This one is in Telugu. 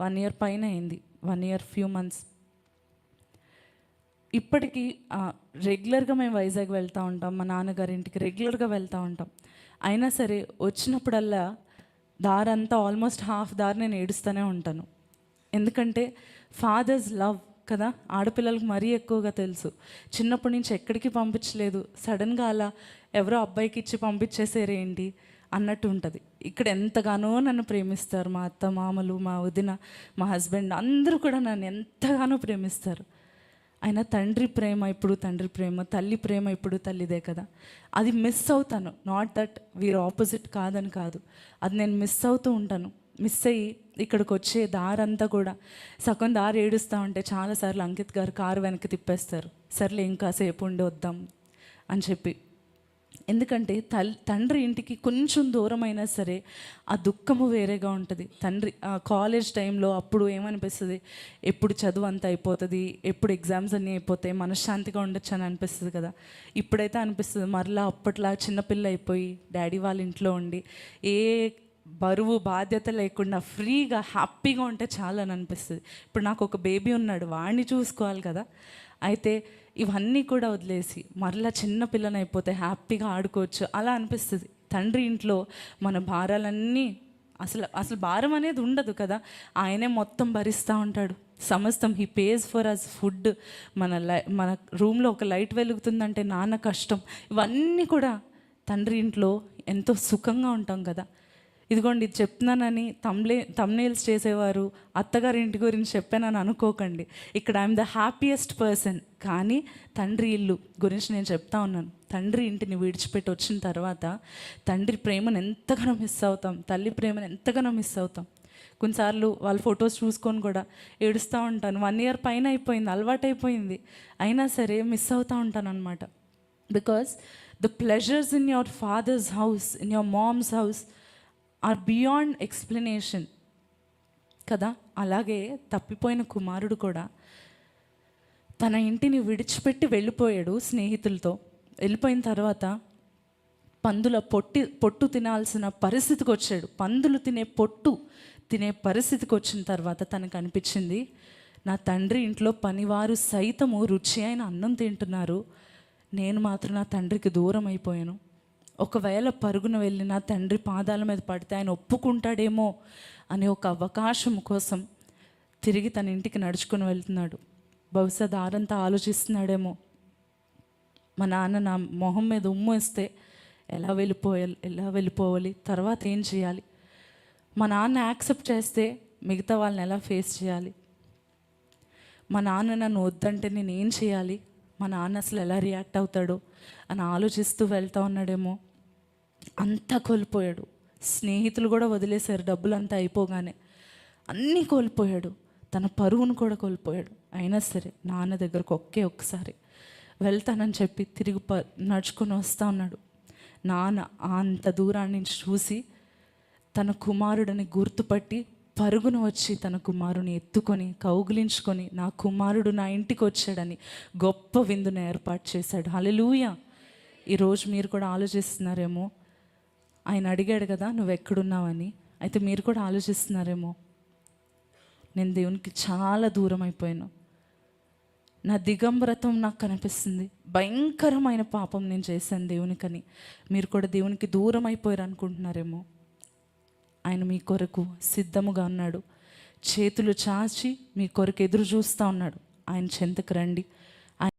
వన్ ఇయర్ పైన అయింది. One year few months. ఇప్పటికీ రెగ్యులర్గా మేము వైజాగ్ వెళ్తూ ఉంటాం. మా నాన్నగారి ఇంటికి రెగ్యులర్గా వెళ్తూ ఉంటాం. అయినా సరే వచ్చినప్పుడల్లా దారంతా ఆల్మోస్ట్ హాఫ్ దారి నేను ఏడుస్తూనే ఉంటాను. ఎందుకంటే ఫాదర్స్ లవ్ కదా? ఆడపిల్లలకు మరీ ఎక్కువగా తెలుసు. చిన్నప్పటి నుంచి ఎక్కడికి పంపించలేదు. సడన్గా అలా ఎవరో అబ్బాయికి ఇచ్చి పంపించేసారేంటి? అన్నట్టు ఉంటుంది ఇక్కడ ఎంతగానో నన్ను ప్రేమిస్తారు మా అత్త మామలు మా వదిన మా హస్బెండ్ అందరూ కూడా నన్ను ఎంతగానో ప్రేమిస్తారు. అయినా తండ్రి ప్రేమ ఇప్పుడు తండ్రి ప్రేమ తల్లి ప్రేమ ఇప్పుడు తల్లిదే కదా. అది మిస్ అవుతాను. నాట్ దట్ వీరు ఆపోజిట్ కాదని కాదు. అది నేను మిస్ అవుతూ ఉంటాను. మిస్ అయ్యి ఇక్కడికి వచ్చే దారంతా కూడా సగం దారి ఏడుస్తూ ఉంటే చాలాసార్లు అంకిత్ గారు కారు వెనక్కి తిప్పేస్తారు. సర్లే ఇంకా సేపు ఉండి వద్దాం అని చెప్పి. ఎందుకంటే తల్ తండ్రి ఇంటికి కొంచెం దూరమైనా సరే ఆ దుఃఖము వేరేగా ఉంటుంది. తండ్రి ఆ కాలేజ్ టైంలో అప్పుడు ఏమనిపిస్తుంది? ఎప్పుడు చదువు అంతా అయిపోతుంది ఎప్పుడు ఎగ్జామ్స్ అన్నీ అయిపోతాయి మనశ్శాంతిగా ఉండొచ్చు అని అనిపిస్తుంది కదా. ఇప్పుడైతే అనిపిస్తుంది మరలా అప్పట్లా చిన్నపిల్ల అయిపోయి డాడీ వాళ్ళ ఇంట్లో ఉండి ఏ బరువు బాధ్యత లేకుండా ఫ్రీగా హ్యాపీగా ఉంటే చాలా అని అనిపిస్తుంది. ఇప్పుడు నాకు ఒక బేబీ ఉన్నాడు వాడిని చూసుకోవాలి కదా. అయితే ఇవన్నీ కూడా వదిలేసి మరలా చిన్న పిల్లని అయిపోతే హ్యాపీగా ఆడుకోవచ్చు. అలా అనిపిస్తుంది. తండ్రి ఇంట్లో మన భారాలన్నీ అసలు అసలు భారం అనేది ఉండదు కదా. ఆయనే మొత్తం భరిస్తూ ఉంటాడు. సమస్తం he pays for us food మన లై మన రూమ్లో ఒక లైట్ వెలుగుతుందంటే నాన్న కష్టం. ఇవన్నీ కూడా తండ్రి ఇంట్లో ఎంతో సుఖంగా ఉంటాం కదా. ఇదిగోండి చెప్తున్నానని తమ్లే తమ్నేల్స్ చేసేవారు అత్తగారి ఇంటి గురించి చెప్పానని అనుకోకండి. ఇక్కడ ఐఎమ్ ద హ్యాపీయెస్ట్ పర్సన్ కానీ తండ్రి ఇల్లు గురించి నేను చెప్తా ఉన్నాను. తండ్రి ఇంటిని విడిచిపెట్టి వచ్చిన తర్వాత తండ్రి ప్రేమను ఎంతగానో మిస్ అవుతాం తల్లి ప్రేమను ఎంతగానో మిస్ అవుతాం. కొన్నిసార్లు వాళ్ళ ఫొటోస్ చూసుకొని కూడా ఏడుస్తూ ఉంటాను. వన్ ఇయర్ పైన అయిపోయింది అలవాటు అయిపోయింది. అయినా సరే మిస్ అవుతూ ఉంటాను అనమాట because the pleasures in your father's house in your mom's house are beyond explanation. కదా? అలాగే తప్పిపోయిన కుమారుడు కూడా తన ఇంటిని విడిచిపెట్టి వెళ్ళిపోయాడు స్నేహితులతో. వెళ్ళిపోయిన తర్వాత పందుల పొట్టి పొట్టు తినాల్సిన పరిస్థితికి వచ్చాడు. పందులు తినే పొట్టు తినే పరిస్థితికి వచ్చిన తర్వాత తనకు అనిపించింది నా తండ్రి ఇంట్లో పనివారు సైతము రుచి అయిన అన్నం తింటున్నారు. నేను మాత్రం నా తండ్రికి దూరం అయిపోయాను. ఒకవేళ పరుగున వెళ్ళి నా తండ్రి పాదాల మీద పడితే ఆయన ఒప్పుకుంటాడేమో అనే ఒక అవకాశం కోసం తిరిగి తన ఇంటికి నడుచుకుని వెళ్తున్నాడు. బహుశా దారంతా ఆలోచిస్తున్నాడేమో. మా నాన్న నా మొహం మీద ఉమ్ము వేస్తే ఎలా వెళ్ళిపోయాలి ఎలా వెళ్ళిపోవాలి తర్వాత ఏం చేయాలి? మా నాన్న యాక్సెప్ట్ చేస్తే మిగతా వాళ్ళని ఎలా ఫేస్ చేయాలి? మా నాన్న నన్ను వద్దంటే నేను ఏం చేయాలి? మా నాన్న అసలు ఎలా రియాక్ట్ అవుతాడు అని ఆలోచిస్తూ వెళ్తా ఉన్నాడేమో. అంతా కోల్పోయాడు. స్నేహితులు కూడా వదిలేశారు డబ్బులు అంతా అయిపోగానే. అన్నీ కోల్పోయాడు. తన పరువును కూడా కోల్పోయాడు. అయినా సరే నాన్న దగ్గరకు ఒకే ఒక్కసారి వెళ్తానని చెప్పి తిరిగి ప నడుచుకొని వస్తూ ఉన్నాడు. నాన్న అంత దూరాన్ని చూసి తన కుమారుడిని గుర్తుపట్టి పరుగున వచ్చి తన కుమారుని ఎత్తుకొని కౌగిలించుకొని నా కుమారుడు నా ఇంటికి వచ్చాడని గొప్ప విందును ఏర్పాటు చేశాడు. హలెలూయ ఈరోజు మీరు కూడా ఆలోచిస్తున్నారేమో? ఆయన అడిగాడు కదా నువ్వు ఎక్కడున్నావని? అయితే మీరు కూడా ఆలోచిస్తున్నారేమో? నేను దేవునికి చాలా దూరం అయిపోయాను నా దిగంబరత్వం నాకు కనిపిస్తుంది. భయంకరమైన పాపం నేను చేశాను దేవునికని. మీరు కూడా దేవునికి దూరం అయిపోయారు అనుకుంటున్నారేమో ఆయన మీ కొరకు సిద్ధముగా ఉన్నాడు. చేతులు చాచి మీ కొరకు ఎదురు చూస్తూ ఉన్నాడు. ఆయన చెంతకు రండి.